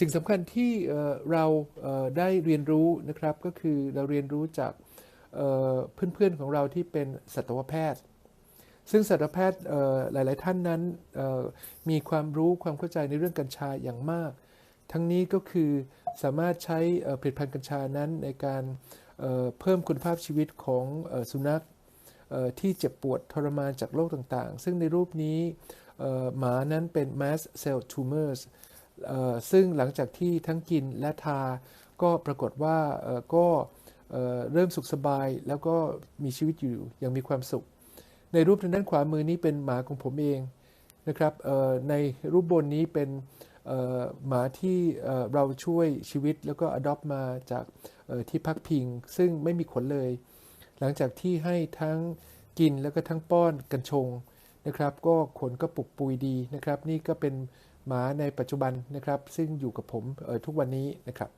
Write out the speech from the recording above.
สิ่งสำคัญที่เราได้เรียนรู้นะครับก็คือเราเรียนรู้จากเพื่อนๆของเราที่เป็นสัตวแพทย์ ซึ่งสัตวแพทย์หลาย ๆ ท่านนั้นมีความรู้ความเข้าใจในเรื่องกัญชาอย่างมาก ทั้งนี้ก็คือสามารถใช้ผลิตภัณฑ์กัญชานั้นในการเพิ่มคุณภาพชีวิตของสุนัขที่เจ็บปวดทรมานจากโรคต่างๆ ซึ่งในรูปนี้หมานั้นเป็น mast cell tumors ซึ่งหลังจากที่ทั้งกินและทา ก็ปรากฏว่าก็เริ่มสุขสบาย แล้วก็มีชีวิตอยู่อย่างมีความสุข ในรูปทางด้านขวามือนี้เป็นหมาของผมเองนะครับในรูปบนนี้เป็นหมาที่เราช่วยชีวิตแล้วก็ adopt มาจากที่พักพิง ซึ่งไม่มีขนเลย หลังจากที่ให้ทั้งกินแล้วก็ทั้งป้อนกันชงนะครับ ก็ขนก็ปุกปุยดีนะครับ นี่ก็เป็น หมาในปัจจุบันนะครับ ซึ่งอยู่กับผมทุกวันนี้นะครับ